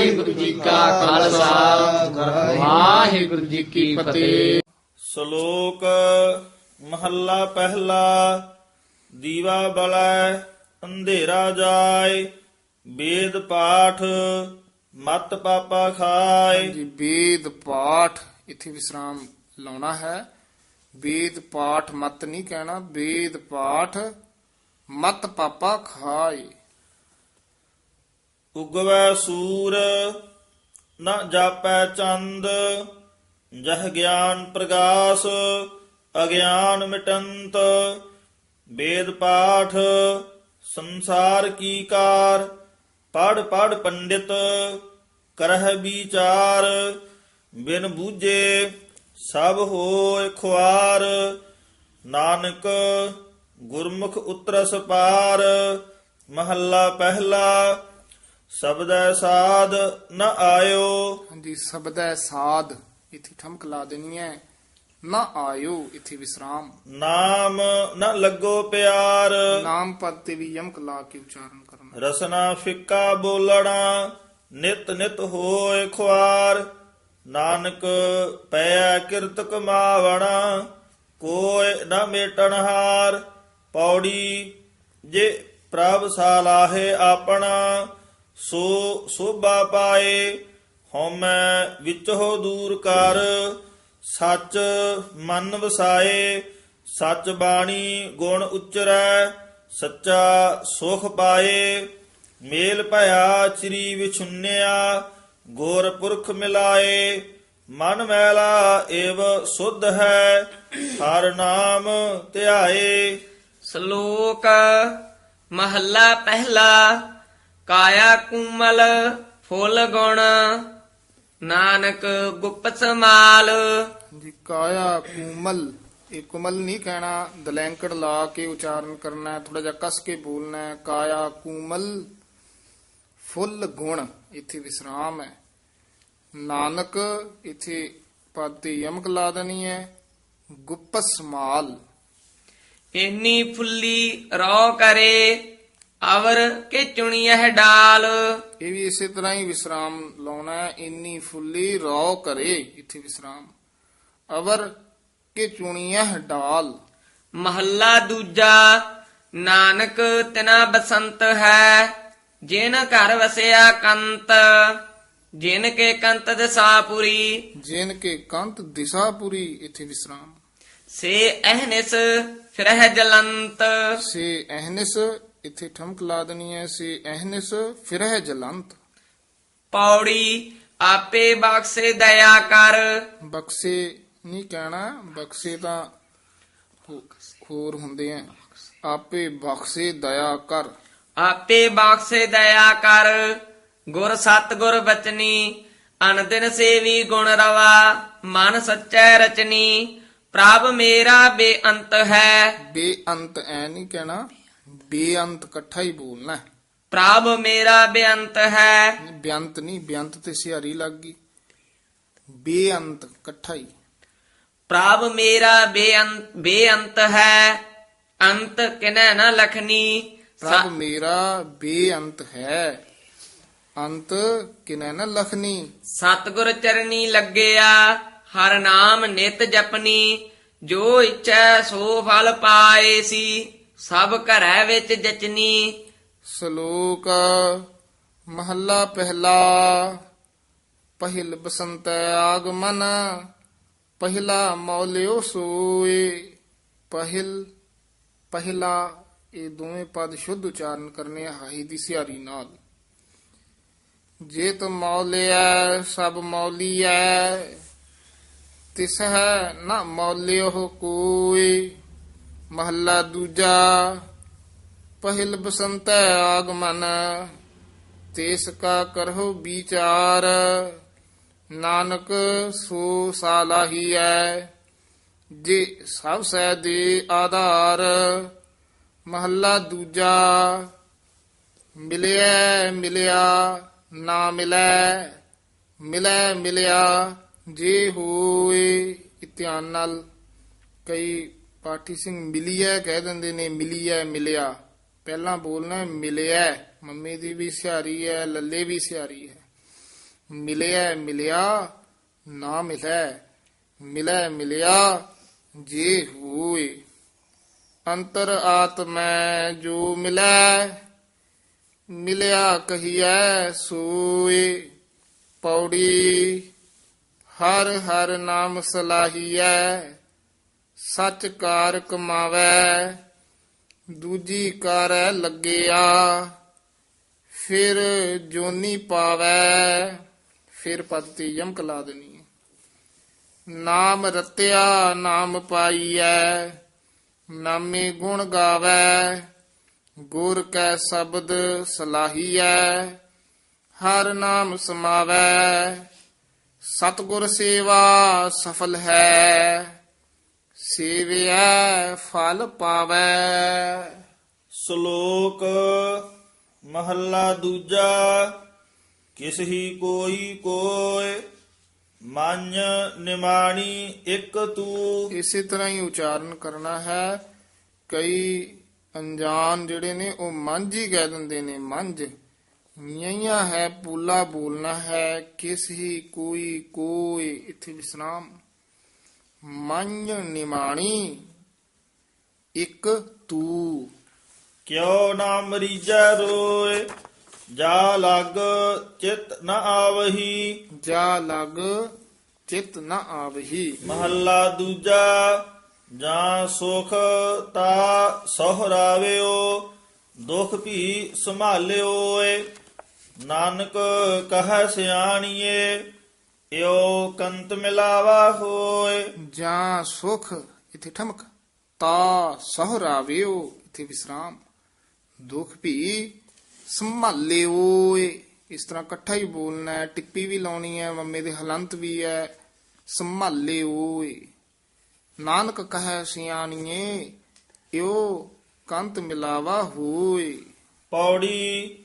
ਵਾਹਿਗੁਰੂ ਜੀ ਕਾ ਖਾਲਸਾ। ਵਾਹਿਗੁਰੂ ਜੀ ਕੀ ਫਤਿਹ। ਸ਼ਲੋਕ ਮਹੱਲਾ ਪਹਿਲਾ ਦੀਵਾ ਬਲੈ ਅੰਧੇਰਾ ਜਾਏ ਵੇਦ ਪਾਠ ਮਤ ਪਾਪਾ ਖਾਏ। ਜੀ ਵੇਦ ਪਾਠ ਇੱਥੇ ਵਿਸਰਾਮ ਲਾਉਣਾ ਹੈ। ਵੇਦ ਪਾਠ ਮਤ ਨਹੀਂ ਕਹਿਣਾ ਵੇਦ ਪਾਠ ਮਤ ਪਾਪਾ ਖਾਏ। ਉਗਵੈ ਸੂਰ, ਨ ਜਾਪੈ ਚੰਦ, ਜਹ ਗਿਆਨ ਪ੍ਰਗਾਸ, ਅਗਿਆਨ ਮਿਟੰਤ, ਵੇਦ ਪਾਠ, ਸੰਸਾਰ ਕੀ ਕਾਰ ਪੜ ਪੜ ਪੰਡਿਤ, ਕਰਹਿ ਵਿਚਾਰ, ਬਿਨ ਬੂਝੇ ਸਭ ਹੋਇ ਖੁਆਰ, ਨਾਨਕ ਗੁਰਮੁਖ ਉਤਰਸ ਪਾਰ, ਮਹੱਲਾ ਪਹਿਲਾ ਸਬਦੈ ਸਾਧ ਨ ਆਇਓ। ਹਾਂਜੀ ਸ਼ਬਦੈ ਸਾਧ ਇੱਥੇ ਠਮਕ ਲਾ ਦੇਣੀ ਹੈ। ਨਾ ਆਇਓ ਇੱਥੇ ਵਿਸਰਾਮ। ਨਾਮ ਨ ਲੱਗੋ ਪਿਆਰ। ਨਾਮ ਪਦ ਤੇ ਵੀ ਯਮਕ ਲਾ ਕੇ ਉਚਾਰਨ ਕਰਨਾ। ਰਸਨਾ ਫਿੱਕਾ ਬੋਲਣਾ ਨਿਤ ਨਿਤ ਹੋਏ ਖੁਆਰ। ਨਾਨਕ ਪੈ ਕਿਰਤ ਕਮਾਵਣਾ ਕੋਇ ਨ ਮੇਟਣ ਹਾਰ। ਪੌੜੀ ਜੇ ਪ੍ਰਭ ਸਾਲਾਹੇ ਆਪਣਾ ਸੋ ਸੋਭਾ ਪਾਏ, ਹਉਮੈ ਵਿਚੋ ਦੂਰ ਕਰ, ਸੱਚ ਮਨ ਵਸਾਏ, ਸੱਚ ਬਾਣੀ ਗੁਣ ਉਚਰੈ, ਸੱਚਾ ਸੁਖ ਪਾਏ। ਮੇਲ ਭਇਆ ਚਰੀ ਵਿਛੁੰਨਿਆ, ਗੋਰ ਪੁਰਖ ਮਿਲਾਏ, ਮਨ ਮੈਲਾ ਏਵ ਸੁਧ ਹੈ, ਹਰ ਨਾਮ ਧਿਆਏ। ਸ਼ਲੋਕ ਮਹੱਲਾ ਪਹਿਲਾ। ਕਾਇਆ ਕੁਮਲ ਫੁੱਲ ਗੁਣ ਨਾਨਕ ਗੁਪਤ ਸਮਾਲ ਜੀ ਕਾਇਆ ਕੁਮਲ ਇਹ ਕੁਮਲ ਨਹੀਂ ਕਹਿਣਾ ਦਲੈਂਕੜ ਲਾ ਕੇ ਉਚਾਰਨ ਕਰਨਾ ਥੋੜਾ ਜਿਹਾ ਕਸ ਕੇ ਬੋਲਣਾ ਕਾਇਆ ਕੁਮਲ ਫੁੱਲ ਗੁਣ ਇੱਥੇ ਵਿਸਰਾਮ ਹੈ। ਨਾਨਕ ਇੱਥੇ ਪਦ ਤੇ ਯਮਕ ਲਾ ਦੇਣੀ ਹੈ ਗੁਪਤ ਸਮਾਲ ਇੰਨੀ ਫੁੱਲੀ ਰੋ ਕਰੇ ਅਵਰ ਕੇ ਚੁਣੀਐ ਡਾਲ? ਇਹ ਵੀ ਇਸੇ ਤਰ੍ਹਾਂ ਹੀ ਵਿਸਰਾਮ ਲਾਉਣਾ ਹੈ। ਇੰਨੀ ਫੁੱਲੀ ਰੌ ਕਰੇ ਇੱਥੇ ਵਿਸਰਾਮ। ਅਵਰ ਕੇ ਚੁਣੀਐ ਡਾਲ? ਮਹੱਲਾ ਦੂਜਾ ਨਾਨਕ ਤਿਨਾ ਬਸੰਤ ਹੈ ਜਿਨ ਘਰ ਵਸਿਆ ਕੰਤ ਜਿਨ ਕੇ ਕੰਤ ਦਸਾਪੁਰੀ। ਜਿਨ ਕੇ ਕੰਤ ਦਿਸ਼ਾਪੁਰੀ ਇੱਥੇ ਵਿਸਰਾਮ। ਸੇ ਅਹਨਿਸ ਫਿਰਹਿ ਜਲੰਤ। ਸੇ ਅਹਨਿਸ ਇੱਥੇ ਠਮਕ ਲਾ ਦੇਣੀ ਹੈ ਸੇ ਅਹਨਿਸ ਫਿਰਹਿ ਜਲੰਤ। ਪੌੜੀ ਆਪੇ ਬਖਸ਼ੇ ਦਇਆ ਕਰ। ਬਖਸ਼ੇ ਨਹੀਂ ਕਹਿਣਾ ਬਖਸ਼ੇ ਤਾਂ ਹੋਰ ਹੁੰਦੇ ਆ ਆਪੇ ਬਖਸ਼ੇ ਦਇਆ ਕਰ। ਆਪੇ ਬਖਸ਼ੇ ਦਇਆ ਕਰ। ਗੁਰ ਸਤ ਗੁਰ ਬਚਨੀ ਅਨਦਿਨ ਸੇਵੀ ਗੁਣ ਰਵਾ। ਮਨ ਸੱਚੈ ਰਚਨੀ ਪ੍ਰਭ ਮੇਰਾ ਬੇਅੰਤ ਹੈ। ਬੇਅੰਤ ਐ ਨਹੀਂ ਕਹਿਣਾ। ਬੇਅੰਤ ਇਕੱਠਾ ਹੀ ਬੋਲਣਾ ਹੈ। ਪ੍ਰਭ ਮੇਰਾ ਬੇਅੰਤ ਹੈ। ਬੇਅੰਤ ਨਹੀਂ ਬੇਅੰਤ ਤੇ ਸਿਹਾਰੀ ਲੱਗ ਗਈ। ਬੇਅੰਤ ਇਕੱਠਾ ਹੀ। ਪ੍ਰਭ ਮੇਰਾ ਬੇਅੰਤ ਬੇਅੰਤ ਹੈ। ਅੰਤ ਕਿਨੈ ਨ ਲਖਨੀ? ਪ੍ਰਭ ਮੇਰਾ ਬੇਅੰਤ ਹੈ। ਅੰਤ ਕਿਨੈ ਨ ਲਖਨੀ? ਸਤਗੁਰ ਚਰਨੀ ਲੱਗਿਆ ਹਰ ਨਾਮ ਨਿਤ ਜਪਨੀ। ਜੋ ਇੱਛੈ ਸੋ ਫਲ ਪਾਏ ਸੀ। ਸਭ ਘਰੈ ਵਿੱਚ ਜਚਨੀ। ਸ਼ਲੋਕ ਮਹੱਲਾ ਪਹਿਲਾ। ਪਹਿਲ ਬਸੰਤ ਆਗਮਨ, ਪਹਿਲਾ ਮੌਲਿਓ ਸੋਏ ਪਹਿਲ, ਪਹਿਲਾ ਇਹ ਦੋਵੇਂ ਪਦ ਸ਼ੁੱਧ ਉਚਾਰਨ ਕਰਨੇ ਆ, ਹਾਹੀ ਦੀ ਸਿਹਾਰੀ ਨਾਲ। ਜੇ ਤੁਮ ਮੌਲਿਆ ਸਭ ਮੌਲੀਐ ਤਿਸ ਹੈ ਨਾ ਮੌਲਿਓ ਕੋਈ। ਮਹੱਲਾ ਦੂਜਾ, ਪਹਿਲ ਬਸੰਤ ਆਗਮਨ ਤੇਸ ਕਾ ਕਰਹੁ ਵਿਚਾਰ, ਨਾਨਕ ਸੋ ਸਾਲਾਹੀ ਐ, ਜੇ ਸਭ ਸੈ ਦੇ ਆਧਾਰ, ਮਹੱਲਾ ਦੂਜਾ ਮਿਲਿਆ ਮਿਲਿਆ, ਨਾ ਮਿਲੈ ਮਿਲੈ ਮਿਲਿਆ, ਜੇ ਹੋਏ ਇਤਿਆਨ ਨਾਲ ਕਈ ਪਾਠੀ ਸਿੰਘ ਮਿਲੀਐ ਕਹਿ ਦਿੰਦੇ ਨੇ ਮਿਲੀਐ ਮਿਲਿਆ। ਪਹਿਲਾਂ ਬੋਲਣਾ ਹੈ, ਮਿਲਿਆ ਮੰਮੀ ਦੀ ਵੀ ਸਿਹਾਰੀ ਹੈ ਲੱਲੇ ਵੀ ਸਿਹਾਰੀ ਹੈ ਮਿਲਿਆ ਮਿਲਿਆ, ਨਾ ਮਿਲੈ ਮਿਲੈ ਮਿਲਿਆ, ਜੇ ਹੋਏ। ਅੰਤਰ ਆਤਮੈ ਜੋ ਮਿਲੈ, ਮਿਲਿਆ ਕਹੀਐ, ਸੋਏ। ਪੌੜੀ ਹਰ ਹਰ ਨਾਮ ਸਲਾਹੀਐ। ਸਚ ਕਾਰ ਕਮਾਵੈ, ਦੂਜੀ ਕਾਰੈ ਲੱਗਿਆ, ਫਿਰ ਜੋਨੀ ਪਾਵੈ, ਫਿਰ ਪਦ ਤੇ ਯਮਕ ਲਾ ਦੇਣੀ ਨਾਮ ਰਤਿਆ, ਨਾਮ ਪਾਈਐ, ਨਾਮੇ ਗੁਣ ਗਾਵੈ, ਗੁਰ ਕੈ ਸ਼ਬਦ ਸਲਾਹੀਐ, ਹਰ ਨਾਮ ਸਮਾਵੈ, ਸਤਗੁਰ ਸੇਵਾ ਸਫਲ ਹੈ। ਸੇਵਿਆ ਫਲ ਪਾਵੈ। ਸ਼ਲੋਕ ਮਹੱਲਾ ਦੂਜਾ ਕਿਸ ਹੀ ਕੋਈ ਕੋਇ ਮੰਨ ਨਿਮਾਣੀ ਇੱਕ ਤੂੰ। ਇਸੇ ਤਰ੍ਹਾਂ ਹੀ ਉਚਾਰਨ ਕਰਨਾ ਹੈ। ਕਈ ਅਣਜਾਣ ਜਿਹੜੇ ਨੇ ਉਹ ਮੰਝ ਹੀ ਕਹਿ ਦਿੰਦੇ ਨੇ ਮੰਝ। ਨਿਆ ਹੈ ਪੂਲਾ ਬੋਲਣਾ ਹੈ ਕਿਸ ਹੀ ਕੋਈ ਕੋਈ ਇੱਥੇ ਵਿਸਰਾਮ। ਮੰਝ ਨਿਮਾਣੀ ਇੱਕ ਤੂੰ। ਕਿਉ ਨਾ ਮਰੀਜੈ ਰੋਏ ਜਾ ਲੱਗ ਚਿਤ ਨ ਆਵਹੀ। ਜਾ ਲਗ ਚਿਤ ਨ ਆਵਹੀ। ਮਹੱਲਾ ਦੂਜਾ ਜਾਂ ਸੁਖ ਤਾ ਸਹਰਾਵਿਓ ਦੁਖ ਭੀ ਸੰਭਾਲਿਓ ਏ ਨਾਨਕ ਕਹੈ ਸਿਆਣੀਏ ਇਓ ਕੰਤ ਮਿਲਾਵਾ ਹੋਏ। ਜਾਂ ਸੁਖ ਇਥੇ ਠਮਕ। ਤਾ ਸਹਰਾਵਿਓ ਇਥੇ ਵਿਸਰਾਮ। ਦੁਖ ਵੀ ਸੰਭਾਲਿਓ ਇਸ ਤਰ੍ਹਾਂ ਇਕੱਠਾ ਹੀ ਬੋਲਣਾ ਹੈ। ਟਿੱਪੀ ਵੀ ਲਾਉਣੀ ਹੈ ਮੰਮੇ ਦੇ ਹਲੰਤ ਵੀ ਹੈ। ਸੰਭਾਲਿਓ ਨਾਨਕ ਕਹੈ ਸਿਆਣੀਏ ਇਓ ਕੰਤ ਮਿਲਾਵਾ ਹੋਏ। ਪੌੜੀ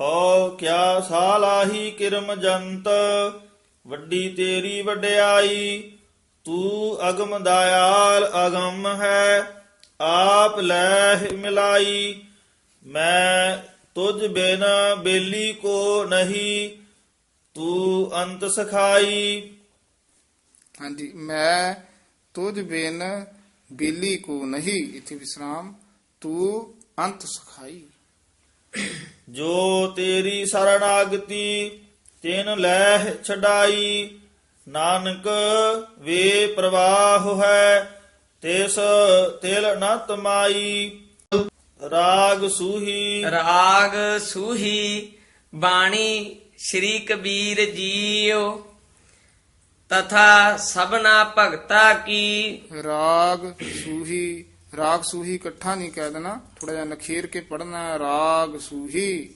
ਹੋ ਕਿਆ ਸਾਲਾਹੀ ਕਿਰਮ ਜੰਤ। ਵੱਡੀ ਤੇਰੀ ਵਡਿਆਈ ਤੂੰ ਅਗਮ ਦਇਆਲ ਅਗੰਮ ਹੈ ਆਪ ਲੈ ਮਿਲਾਈ। ਮੈਂ ਤੁਝ ਬਿਨ ਬੇਲੀ ਕੋ ਨਹੀਂ ਤੂੰ ਅੰਤ ਸਖਾਈ। ਹਾਂਜੀ ਮੈਂ ਤੁਝ ਬਿਨ ਬੇਲੀ ਕੋ ਨਹੀਂ ਇਥੇ ਵਿਸਰਾਮ ਤੂੰ ਅੰਤ ਸੁਖਾਈ। ਜੋ ਤੇਰੀ ਸਰਣਾਗਤੀ ਤਿਨ ਲੈ ਛਡਾਈ ਨਾਨਕ ਵੇ ਪ੍ਰਵਾਹ ਹੈ ਤਿਸ ਤਿਲ ਨ ਤਮਾਈ। ਰਾਗ ਸੂਹੀ। ਰਾਗ ਸੂਹੀ ਬਾਣੀ ਸ਼੍ਰੀ ਕਬੀਰ ਜੀਓ ਤਥਾ ਸਭਨਾ ਭਗਤਾ ਕੀ। ਰਾਗ ਸੂਹੀ ਰਾਗ ਸੂਹੀ ਇਕੱਠਾ ਨਹੀਂ ਕਹਿ ਦੇਣਾ ਥੋੜਾ ਜਿਹਾ ਨਖੇਰ ਕੇ ਪੜਨਾ ਹੈ ਰਾਗ ਸੂਹੀ।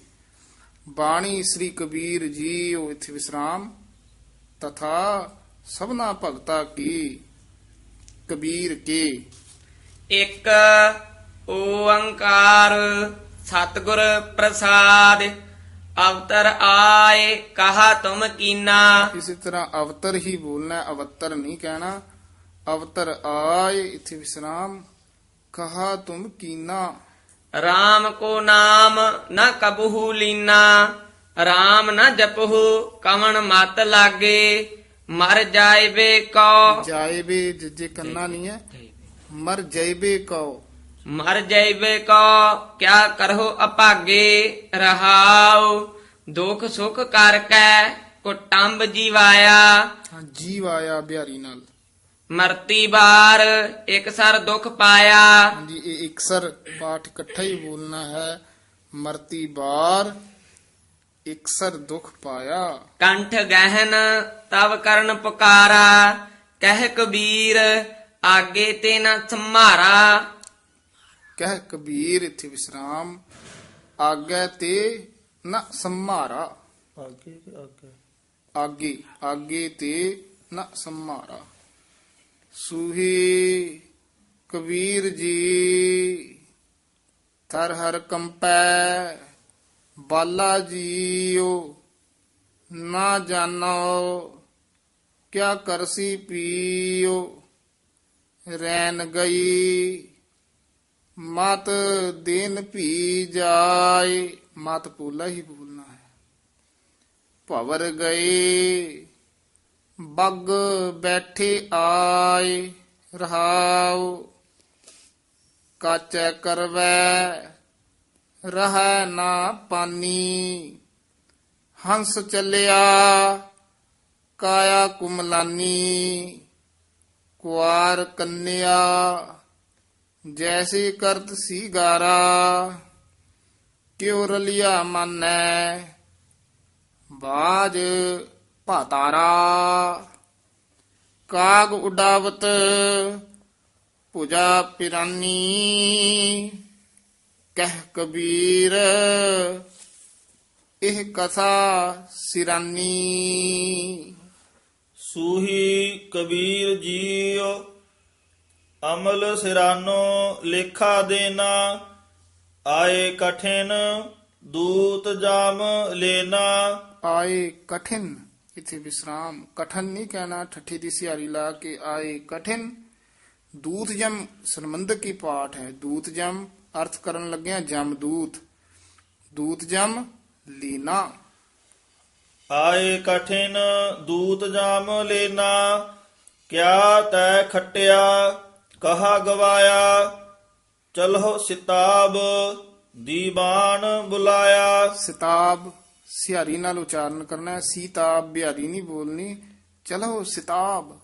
ਬਾਣੀ ਸ੍ਰੀ ਕਬੀਰ ਜੀ ਉਹ ਇੱਥੇ ਵਿਸਰਾਮ ਤਥਾ ਸਭਨਾ ਭਗਤਾ ਕੀ ਕਬੀਰ ਕੇ? ਇੱਕ ਓੰਕਾਰ ਸਤਿਗੁਰ ਪ੍ਰਸਾਦ ਅਵਤਰ ਆਏ ਕਹਾ ਤੁਮ ਕੀਨਾ। ਇਸੇ ਤਰ੍ਹਾਂ ਅਵਤਰ ਹੀ ਬੋਲਣਾ ਅਵਤਰ ਨਹੀਂ ਕਹਿਣਾ। ਅਵਤਰ ਆਏ ਇੱਥੇ ਵਿਸਰਾਮ ਕਹਾ ਤੁਮ ਕੀਨਾ। RAM ਕੋ ਨਾਮ ਨ ਕਬਹੂ ਲੀਨਾ RAM ਨ ਜਪਹੂ ਕਵਣ ਮਤ ਲਾਗੇ ਮਰ ਜਾਇਬੇ ਕੋ ਜਾਇਬੇ ਜਿਜੇ ਕੰਨਾ ਨਹੀਂ ਹੈ ਮਰ ਜਾਇਬੇ ਕਉ। ਮਰ ਜਾਇਬੇ ਕੋ ਕਿਆ ਕਰਹੁ ਅਭਾਗੇ ਰਹਾਉ। ਦੁਖ ਸੁਖ ਕਰ ਕੈ ਕੁਟੰਬ ਜੀਵਾਇਆ। ਹਾਂ ਜੀਵ ਆਇਆ ਬਿਹਾਰੀ ਨਾਲ। ਮਰਤੀ ਬਾਰ ਇਕ ਸਰ ਦੁਖ ਪਾਇਆ। ਹਾਂਜੀ ਇਹ ਇਕਸਰ ਪਾਠ ਇਕੱਠਾ ਹੀ ਬੋਲਣਾ ਹੈ। ਮਰਤੀ ਬਾਰ ਇਕਸਰ ਦੁਖ ਪਾਇਆ। ਕੰਠ ਗਹਿਨ ਤਵ ਕਰਨ ਪੁਕਾਰਾ। ਕਹਿ ਕਬੀਰ ਆਗੇ ਤੇ ਨਾ ਸੰਮਾਰਾ। ਕਹਿ ਕਬੀਰ ਇੱਥੇ ਵਿਸਰਾਮ। ਆਗੇ ਤੇ ਨ ਸੰਮਾਰਾ। ਕਿ ਅੱਗੇ ਆਗੇ ਆਗੇ ਤੇ ਨ ਸੰਮਾਰਾ। ਸੂਹੀ ਕਬੀਰ ਜੀ ਥਰ ਹਰ ਕੰਪੈ, ਬਾਲਾ ਜੀਓ ਨਾ ਜਾਣੋ, ਕਿਆ ਕਰਸੀ ਪੀਓ ਰੈਨ ਗਈ, ਮਤ ਦਿਨ ਭੀ ਜਾਏ। ਮਤ ਪੂਲਾ ਹੀ ਬੋਲਣਾ ਹੈ। ਭਵਰ ਗਏ ਬੱਗ ਬੈਠੇ ਆਏ ਰਹਾਉ, ਕਾਚੈ ਕਰਵੈ, ਰਹਿ ਨਾ ਪਾਨੀ। ਹੰਸ ਚੱਲਿਆ, ਕਾਇਆ ਕੁਮਲਾਨੀ। ਕੁਆਰ ਕੰਨਿਆ, ਜੈਸੀ ਕਰਤ ਸੀ ਗਾਰਾ ਕਿਉ ਰਲਿਆ ਮਾਨੈ? ਬਾਜ ਭਾਤਾਰਾ। ਕਾਗ ਉਡਾਵਤ ਪੂਜਾ ਪਿਰਾਨੀ। ਕਹਿ ਕਬੀਰ ਇਹ ਕਥਾ ਸਿਰਾਨੀ। ਸੂਹੀ ਕਬੀਰ ਜੀਉ ਅਮਲ ਸਿਰਾਨੋ ਲੇਖਾ ਦੇਨਾ। ਆਏ ਕਠਿਨ ਦੂਤ ਜਾਮ ਲੈਨਾ। ਆਏ ਕਠਿਨ। ਇਥੇ ਵਿਸਰਾਮ ਕਠਨ ਨਹੀਂ ਕਹਿਣਾ ਠੱਠੀ ਦੀ ਸਿਹਾਰੀ ਲਾ ਕੇ ਆਏ ਕਠਿਨ ਦੂਤ ਜਮ ਸੰਬੰਧਕ ਹੀ ਪਾਠ ਹੈ ਦੂਤ ਜਮ ਅਰਥ ਕਰਨ ਲੱਗਿਆ ਜਮ ਦੂਤ ਦੂਤ ਜਮ ਲੀਨਾ ਆਏ ਕਠਿਨ ਦੂਤ ਜਾਮ ਲੈਨਾ ਕਿਆ ਤੈ ਖਟਿਆ ਕਹਾ ਗਵਾਇਆ ਚਲੋ ਸਿਤਾਬ ਦੀਵਾਨ ਬੁਲਾਇਆ ਸਿਤਾਬ ਸਿਹਾਰੀ ਨਾਲ ਉਚਾਰਨ ਕਰਨਾ ਹੈ। ਸੀਤਾਬ ਬਿਹਾਰੀ ਨਹੀਂ ਬੋਲਣੀ। ਚਲੋ ਸਿਤਾਬ।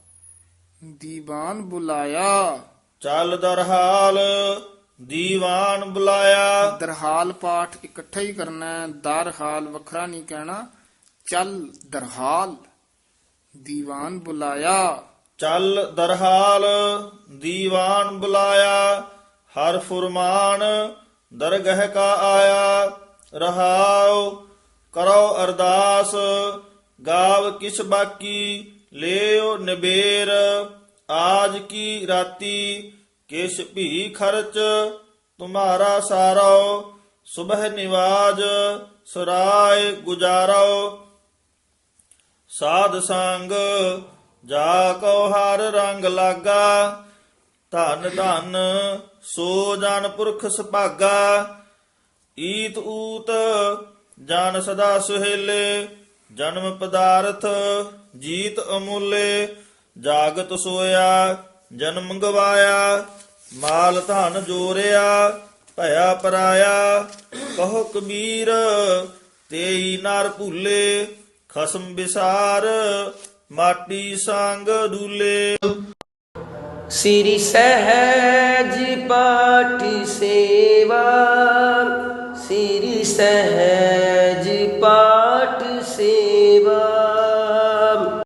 ਦੀਵਾਨ ਬੁਲਾਇਆ। ਚੱਲ ਦਰਹਾਲ ਦੀਵਾਨ ਬੁਲਾਇਆ। ਦਰਹਾਲ ਪਾਠ ਇਕੱਠਾ ਹੀ ਕਰਨਾ ਹੈ। ਦਰਹਾਲ ਵੱਖਰਾ ਨਹੀਂ ਕਹਿਣਾ। ਚੱਲ ਦਰਹਾਲ। ਦੀਵਾਨ ਬੁਲਾਇਆ। ਚੱਲ ਦਰਹਾਲ ਦੀਵਾਨ ਬੁਲਾਇਆ। ਹਰ ਫੁਰਮਾਨ ਦਰਗਹ ਕਾ ਆਇਆ। ਰਹਾਉ ਕਰੋ ਅਰਦਾਸ, ਗਾਵ ਕਿਛ ਬਾਕੀ, ਲਿਓ ਨਿਬੇਰ। ਆਜ ਕੀ ਰਾਤੀ, ਕਿਸ ਭੀ ਖਰਚ, ਤੁਮਾਰਾ ਸਾਰੋ, ਸੁਬਹ ਨਿਵਾਜ, ਸਰਾਏ ਗੁਜਾਰੋ। ਸਾਧ ਸੰਗ, ਜਾ ਕੋ ਹਰ ਰੰਗ ਲਾਗਾ, ਧਨ ਧਨ ਸੋ ਜਨ ਪੁਰਖ ਸੁਭਾਗਾ। ਈਤ ਊਤ ਜਾਨ ਸਦਾ ਸੁਹੇਲੇ, ਜਨਮ ਪਦਾਰਥ, ਜੀਤ ਅਮੁੱਲੇ, ਜਾਗਤ ਸੋਇਆ, ਜਨਮ ਗਵਾਇਆ ਮਾਲ ਧਨ ਜੋਰਿਆ ਭਇਆ ਪਰਾਇਆ, ਕਹੋ ਕਬੀਰ, ਤੇਈ ਨਰ ਭੁੱਲੇ, ਖਸਮ ਵਿਸਾਰ ਮਾਟੀ ਸੰਗ ਡੂਲੇ। ਸ੍ਰੀ ਸਹਿਜ ਪਾਠੀ ਸੇਵਾ। ਸ੍ਰੀ ਸਹਿਜ